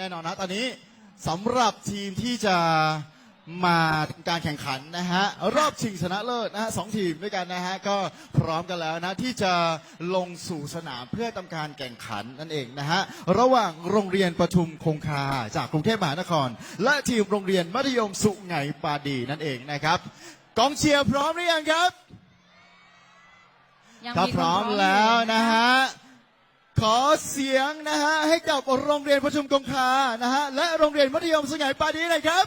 แน่นอนนะตอนนี้สำหรับทีมที่จะมาทำการแข่งขันนะฮะรอบชิงชนะเลิศนะฮะสองทีมด้วยกันนะฮะก็พร้อมกันแล้วนะที่จะลงสู่สนามเพื่อทำการแข่งขันนั่นเองนะฮะระหว่างโรงเรียนประทุมคงคาจากกรุงเทพมหานคร และทีมโรงเรียนมัธยมสุไหงปาดีนั่นเองนะครับกองเชียร์พร้อมหรือยังครับ ยังถ้าคนพร้อมยู่แล้วนะคฮะขอ เสียงนะฮะให้กับโรงเรียนประชุมกงคานะฮะและโรงเรียนมัธยมสงไหงปาดีหน่อยครับ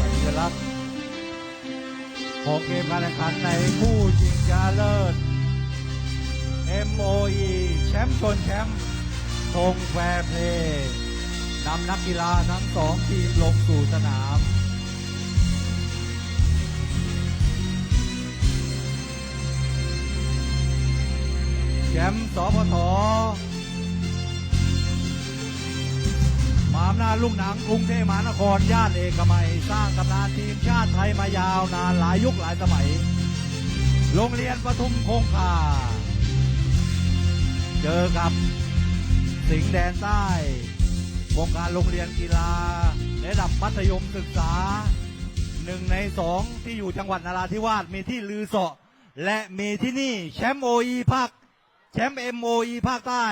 สัญลักษณ์ของเกมการแข่งขันในคู่ชิงชนะเลิศ MOE แชมป์ชนแชมป์ธงแฟร์เพลย์นำนักกีฬาทั้งสองทีมลงสู่สนามแชมป์สพทมาอำนาจลูกหนังกรุงเทพมหานครย่านเอกมัย สร้างตำนานทีมชาติไทยมายาวนานหลายยุคหลายสมัย โรงเรียนปทุมคงคา เจอกับสิงห์แดนใต้โครงการโรงเรียนกีฬาระดับมัธยมศึกษาหนึ่งในสองที่อยู่จังหวัดนราธิวาสมีที่ลือเสาะ และมีที่นี่แชมป์โออีภาคแชมป์เอ็มโออีภาคใต้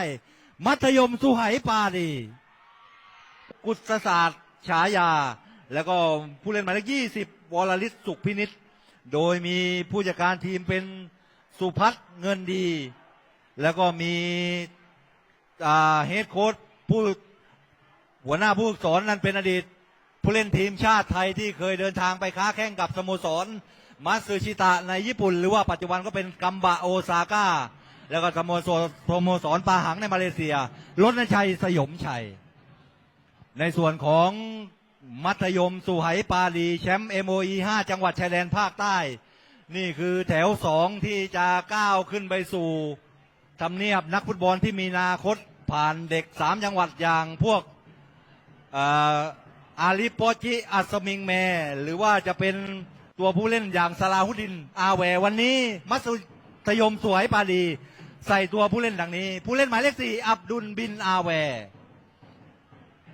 มัธยมสุไหปาดี กุศศาสตร์ฉายา แล้วก็ผู้เล่นหมายเลข20วรลิศสุขพินิษโดยมีผู้จัดการทีมเป็นสุพัฒน์เงินดี แล้วก็มีเฮดโค้ชผู้หัวหน้าผู้สอนนั้นเป็นอดีต ผู้เล่นทีมชาติไทยที่เคยเดินทางไปค้าแข่งกับสโมสรมาสึชิตะในญี่ปุ่น หรือว่าปัจจุบันก็เป็นกัมบะโอซาก้า แล้วก็สโมสรสโมสรปาหังในมาเลเซียรถนชัยสยมชัย ในส่วนของมัธยมสุไหปาลีแชมป์ MOE 5จังหวัดชายแดนภาคใต้ นี่คือแถวสองที่จะก้าวขึ้นไปสู่ ทำเนียบนักฟุตบอลที่มีนาคตผ่านเด็กสามจังหวัดอย่างพวกอาลีโปจิอัสมิงแม หรือว่าจะเป็นตัวผู้เล่นอย่างสลาฮุดิน อาแววันนี้มัธยมสวยปาลีใส่ตัวผู้เล่นดังนี้ ผู้เล่นหมายเลขสี่อับดุลบินอาแว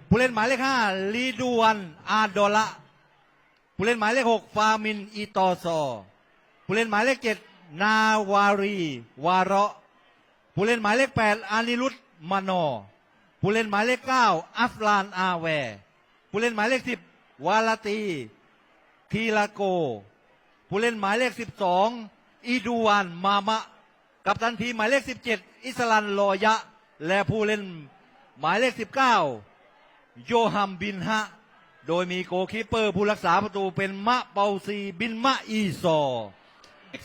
ผู้เล่นหมายเลขห้าลีดวนอาโดละผู้เล่นหมายเลขหกฟามินอีตอซอผู้เล่นหมายเลขเจ็ดนาวารี วาระ ผู้เล่นหมายเลขแปดอานิรุตมานอผู้เล่นหมายเลขเก้าอัฟลานอาแวผู้เล่นหมายเลขสิบวาลาตีทีลาโก ผู้เล่นหมายเลขสิบสองอีดูวานมามะ กับตันทีหมายเลขสิบเจ็ดอิสลันลอยะ และผู้เล่นหมายเลขสิบเก้าโยฮัมบินฮะ โดยมีโกคีปเปอร์ผู้รักษาประตูเป็นมะเปาซีบินมะอีซอ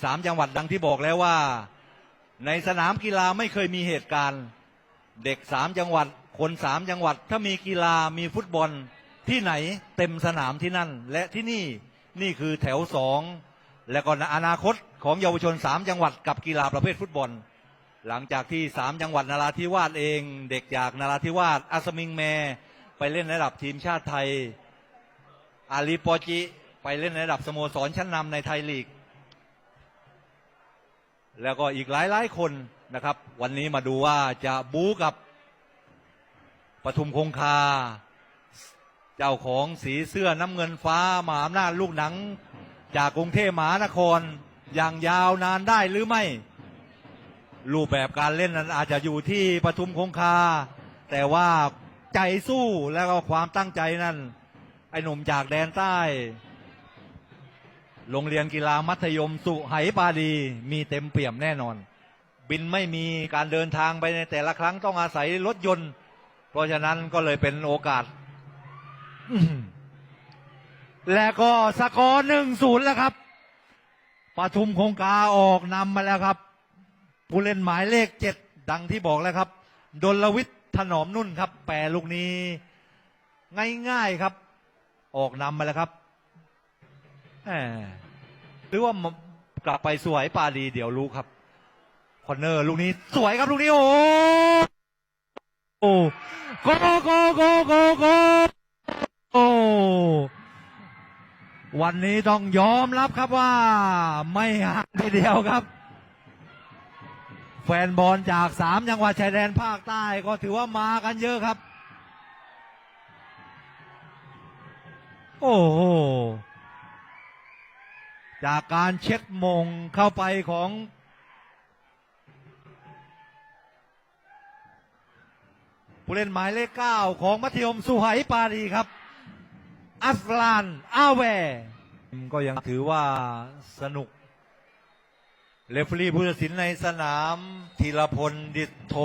สามจังหวัดดังที่บอกแล้วว่า ในสนามกีฬาไม่เคยมีเหตุการณ์ เด็กสามจังหวัด คนสามจังหวัด ถ้ามีกีฬามีฟุตบอลที่ไหนเต็มสนามที่นั่น และที่นี่นี่คือแถวสองและก็อนอนาคตของเยาวชนสามจังหวัดกับกีฬาประเภทฟุตบอล หลังจากที่สามจังหวัดนราธิวาสเอง เด็กจากนราธิวาสอัสมิงแมไปเล่นระดับทีมชาติไทยอาลีปอจิ ไปเล่นในระดับสโมสรชั้นนำในไทยลีก แล้วก็อีกหลายหลายคนนะครับ วันนี้มาดูว่าจะบู๊กับปทุมคงคา เจ้าของสีเสื้อน้ำเงินฟ้ามาอำนาจลูกหนัง จากกรุงเทพมหานครอย่างยาวนานได้หรือไม่ รูปแบบการเล่นนั้นอาจจะอยู่ที่ปทุมคงคา แต่ว่าใจสู้แล้วก็ความตั้งใจนั่นไอ้หนุ่มจากแดนใต้ โรงเรียนกีฬามัธยมสุไหปาดีมีเต็มเปี่ยมแน่นอน บินไม่มีการเดินทางไปในแต่ละครั้งต้องอาศัยรถยนต์ เพราะฉะนั้นก็เลยเป็นโอกาส และก็สกอร์หนึ่งศูนย์แล้วครับปทุมคงคาออกนำมาแล้วครับ ผู้เล่นหมายเลขเจ็ดดังที่บอกแล้วครับดลวิทย์ถนอมนุ่นครับ แปรลูกนี้ ง่ายๆครับ ออกนำมาแล้วครับ หมหรือว่ากลับไปสวยปาดีเดี๋ยวรู้ครับคอนเนอร์ลูกนี้สวยครับลูกนี้โอ้โหโกโกโกโกโกโอ้วันนี้ต้องยอมรับครับว่า ไม่ห่างทีเดียวครับ แฟนบอลจากสามจังหวัดชายแดนภาคใต้ก็ถือว่ามากันเยอะครับ โอ้โห จากการเช็ดมงเข้าไปของผู้เล่นหมายเลขเก้าของมัธยมสุไหปารีครับ อัสลานอาแวก็ยังถือว่าสนุกเรฟฟอรี่ผู้ตัดสินในสนามธีรพลดิโท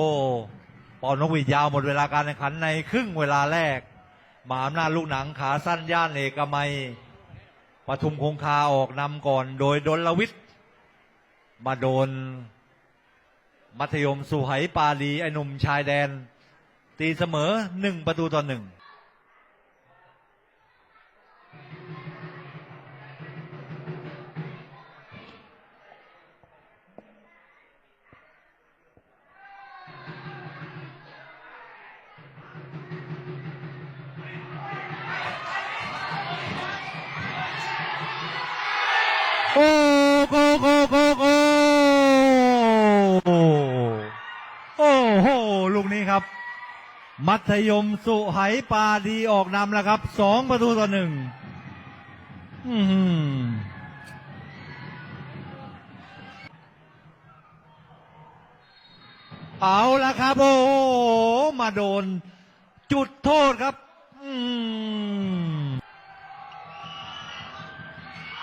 ปอนกวียาวหมดเวลาการแข่งขันในครึ่งเวลาแรกมหาอำนาจลูกหนังขาสั้นย่านเอกมัย ทุมคงคาออกนำก่อน โดยดลวิทย์มาโดน มัธยมสุไหปาลีไอหนุ่มชายแดน ตีเสมอหนึ่งประตูต่อหนึ่ง โอ้โกโกโกโกโอ้โหลูกนี้ครับ มัธยมสุไหปาดีออกนำแล้วครับสองประตูต่อหนึ่งอื้อหือเอาละครับโอ้มาโดน จุดโทษครับ อืม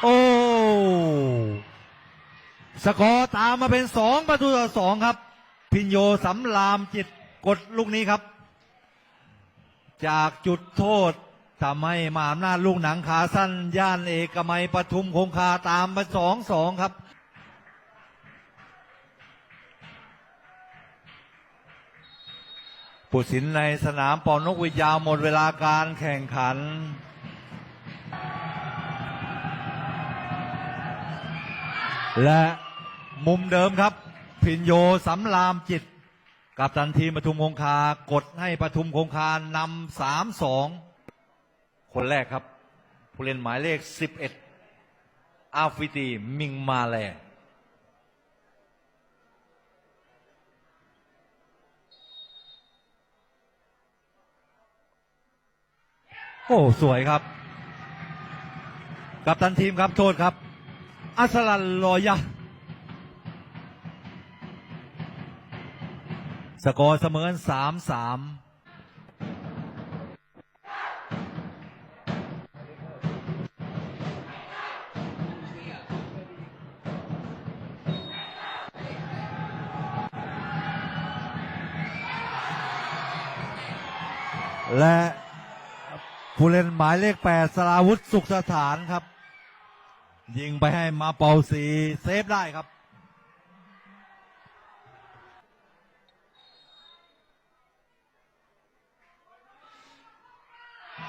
โอ้ สกอร์ตามมาเป็นสองประตูต่อสองครับ พินโยสำรามจิตกดลูกนี้ครับ จากจุดโทษทำให้มหาอำนาจลูกหนังขาสั้น ย่านเอกมัยปทุมคงคาตามมาสองสองครับ ผู้สินในสนามปอนกวิยาวหมดเวลาการแข่งขันและ มุมเดิมครับ พินโยสำรามจิต กับตันทีปทุมคงคากดให้ปทุมคงคานำสามสองคนแรกครับ ผู้เล่นหมายเลขสิบเอ็ดอาฟิตีมิงมาแลโอ้ สวยครับ กับตันทีมครับ โทษครับ อัสลันลอยะ สกอร์เสมอสามสามและผู้เล่นหมายเลขแปดสราวุธสุขสถานครับ ยิงไปให้มาเปาสีเซฟได้ครับ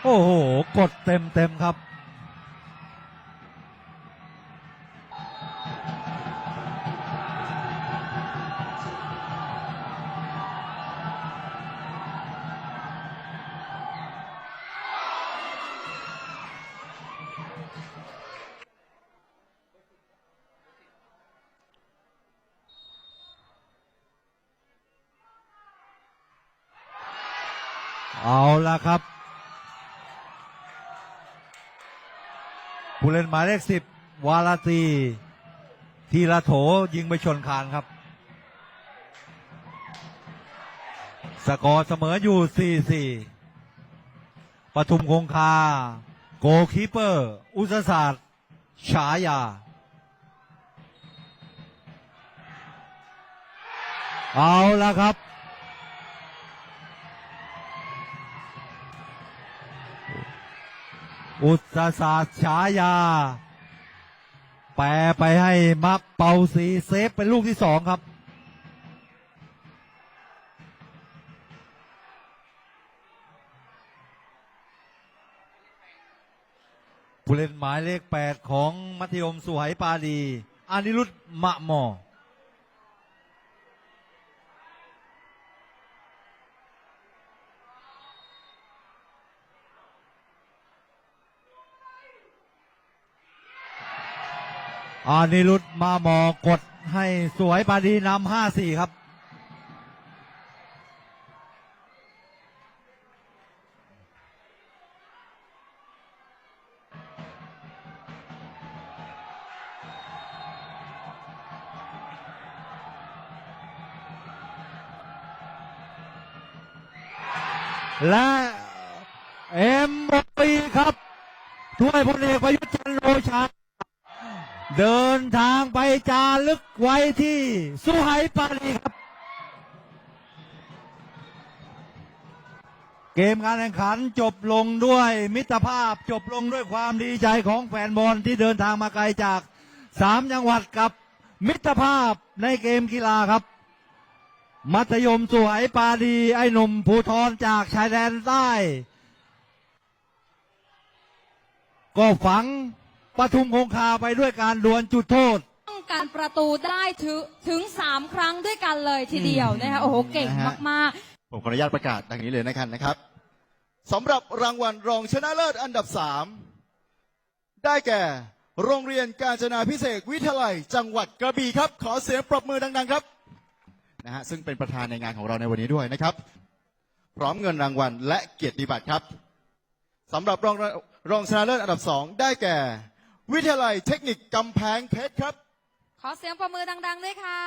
โอ้โห กดเต็มเต็มครับ เอาละครับ ผู้เล่นหมายเลขสิบวาลาตีทีละโถยิงไปชนคานครับ สกอร์เสมออยู่4-4ปทุมคงคา โกคีเปอร์ อุตสาสตร์ ฉายา เอาละครับ อุตสาสตร์ฉายา แปรไปให้มักเป่าสีเซฟเป็นลูกที่สองครับ ผู้เล่นหมายเลขแปดของมัธยมสุไหปาดีอานิรุตมะหมอ อานิรุตมาหมอกดให้สวยปาดีนำห้าสี่ครับ และเอ็มปีครับ ถ้วยพลเอกประยุทธ์จันทร์โอชา เดินทางไปจารึกไว้ที่สุไหปารีครับ เกมการแข่งขันจบลงด้วยมิตรภาพจบลงด้วยความดีใจของแฟนบอลที่เดินทางมาไกลจากสามจังหวัดกับมิตรภาพในเกมกีฬาครับ มัธยมสวยปาดีไอ้หนุ่มภูทรจากชายแดนใต้ ก็ฝัง ปทุมคงคาไปด้วยการดวลจุดโทษ ป้องกันประตูได้ถึงถึงสามครั้งด้วยกันเลยทีเดียวนะคะโอ้โหเก่งนะฮะ มากผมขออนุญาตประกาศดังนี้เลยนะครับนะครับสำหรับรางวัลรองชนะเลิศอันดับสามได้แก่ โรงเรียนการจนาพิเศษกวิทยาลัย จังหวัดกระบี่ครับ ขอเสียงปรบมือดังๆครับนะฮะซึ่งเป็นประธานในงานของเราในวันนี้ด้วยนะครับ พร้อมเงินรางวัลและเกียรติบัตรครับสำหรับรองรองชนะเลิศอันดับสองได้แก่ วิทยาลัยเทคนิคกำแพงเพชรครับๆขอเสียงประมือดังๆด้วยค่ะ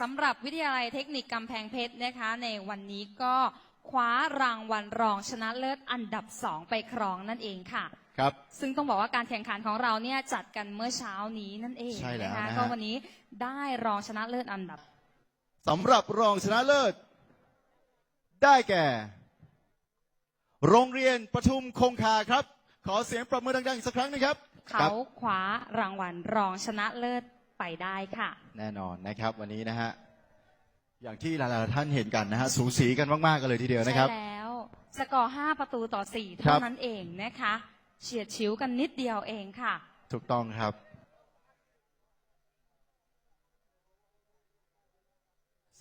สำหรับวิทยาลัยเทคนิคกำแพงเพชรนะคะ ในวันนี้ก็คว้ารางวัลรองชนะเลิศอันดับสองไปครองนั่นเองค่ะ ครับ ซึ่งต้องบอกว่าการแข่งขันของเราเนี่ยจัดกันเมื่อเช้านี้นั่นเองใช่แล้วนะคะนะฮะ ก็วันนี้ได้รองชนะเลิศอันดับ สำหรับรองชนะเลิศ ได้แก่ โรงเรียนปทุมคงคาครับ ขอเสียงปรบมือดังๆอีกสักครั้งหนึงครับคเขารับคว้ารางวัลรองชนะเลิศไปได้ค่ะ แน่นอนนะครับวันนี้นะฮะอย่างที่หลายๆท่านเห็นกันนะฮะสูสีกันมากๆกันเลยทีเดียวนะครับ ใช่แล้ว สกอร์ 5 ประตูต่อ 4 ครัเท่าบ นั้นเองนะคะ เฉียดฉิวกันนิดเดียวเองค่ะ ถูกต้องครับ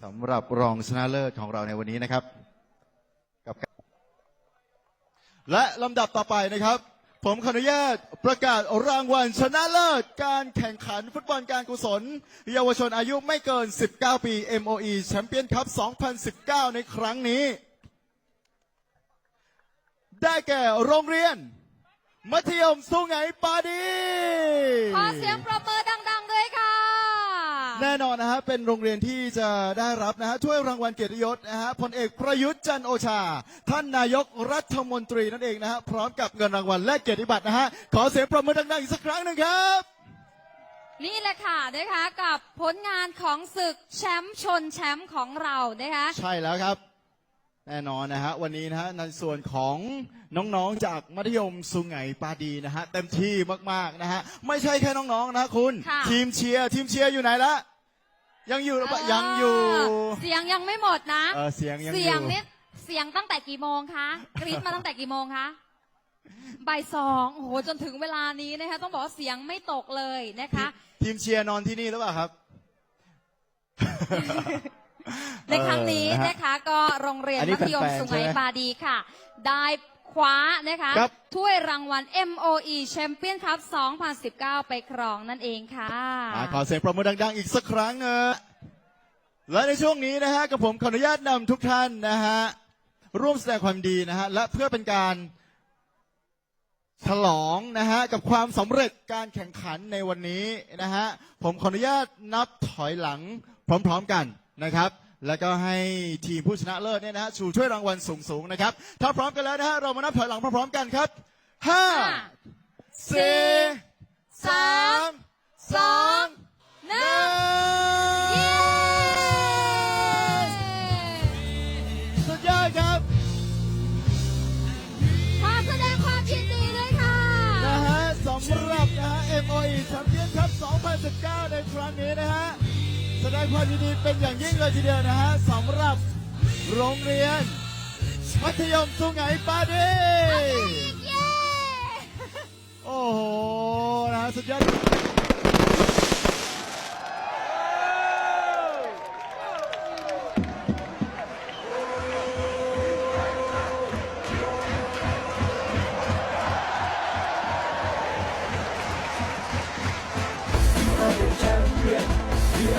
สำหรับรองชนะเลิศของเราในวันนี้นะครับกับ และลำดับต่อไปนะครับ ผมขออนุญาตประกาศรางวัลชนะเลิศการแข่งขันฟุตบอลการกุศล เยาวชนอายุไม่เกิน 19 ปี MOE แชมเปี้ยนคัพ 2019 ในครั้งนี้ ได้แก่โรงเรียน มัธยมสุไหงปาดี ขอเสียงปรบมือดัง ๆ ด้วยค่ะ แน่นอนนะฮะเป็นโรงเรียนที่จะได้รับนะฮะถ้วยรางวัลเกียรติยศนะฮะพลเอกประยุทธ์จันทร์โอชา ท่านนายกรัฐมนตรีนั่นเองนะฮะพร้อมกับเงินรางวัลและเกียรติบัตรนะฮะขอเสียงปรบมือดังๆอีกสักครั้งหนึ่งครับ นี่แหละค่ะนะคะกับผลงานของศึกแชมป์ชนแชมป์ของเรานะคะใช่แล้วครับ แน่นอนนะฮะวันนี้นะฮะในส่วนของน้องๆจากมัธยมสุไหงปาดีนะฮะเต็มที่มากๆนะฮะไม่ใช่แค่น้องๆนะคุณ ค่ะ ทีมเชียร์ทีมเชียร์อยู่ไหนละ ยังอยู่หรือเปล่ายังอยู่ เสียงยังไม่หมดนะ เออเสียงยังอยู่ เสียงเนี่ยเสียงตั้งแต่กี่โมงคะกรี๊ดมาตั้งแต่กี่โมงคะบ่ายสองโอ้โหจนถึงเวลานี้นะคะต้องบอกว่าเสียงไม่ตกเลยนะคะ ทีมเชียร์นอนที่นี่หรือเปล่าครับ ในครั้งนี้เออนะฮะนะคะ ก็โรงเรียนอันนี้มัธยมแฟนๆสุไหใช่งไหมปาดีค่ะ ได้ คว้านะคะครับ ถ้วยรางวัล MOE Champion Cup 2019 ไปครองนั่นเองค่ะ อ่าขอเสียงปรบมือดัง ๆ อีกสักครั้งนะและในช่วงนี้นะฮะกับผมขออนุญาตนำทุกท่านนะฮะร่วมแสดงความดีนะฮะและเพื่อเป็นการฉลองนะฮะกับความสำเร็จการแข่งขันในวันนี้นะฮะผมขออนุญาตนับถอยหลังพร้อม ๆ กันนะครับ แล้วก็ให้ทีมผู้ชนะเลิศเนี่ยนะฮะชูช่วยรางวัลสูงๆนะครับ ถ้าพร้อมกันแล้วนะฮะเรามานับถอยหลังพร้อมๆกันครับห้าสี่สามสองหนึ่งหนึ่งสุดยอดครับขอแสดงความยินดีด้วยค่ะ นะฮะสำหรับนะฮะ MOE แชมเปี้ยนคัพ2019 ในครั้งนี้นะฮะ แสดงความยินดีเป็นอย่างยิ่งเลยทีเดียวนะฮะสำหรับโรงเรียน มัธยมสุไหงปาดีเย้โอ้โหนะฮะสุดยอด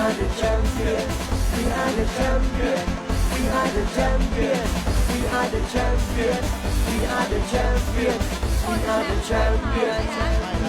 are the champion. We are the champion. We are the champion. We are the champion. We are the champion. We are the champion. ใช่แล้วครับ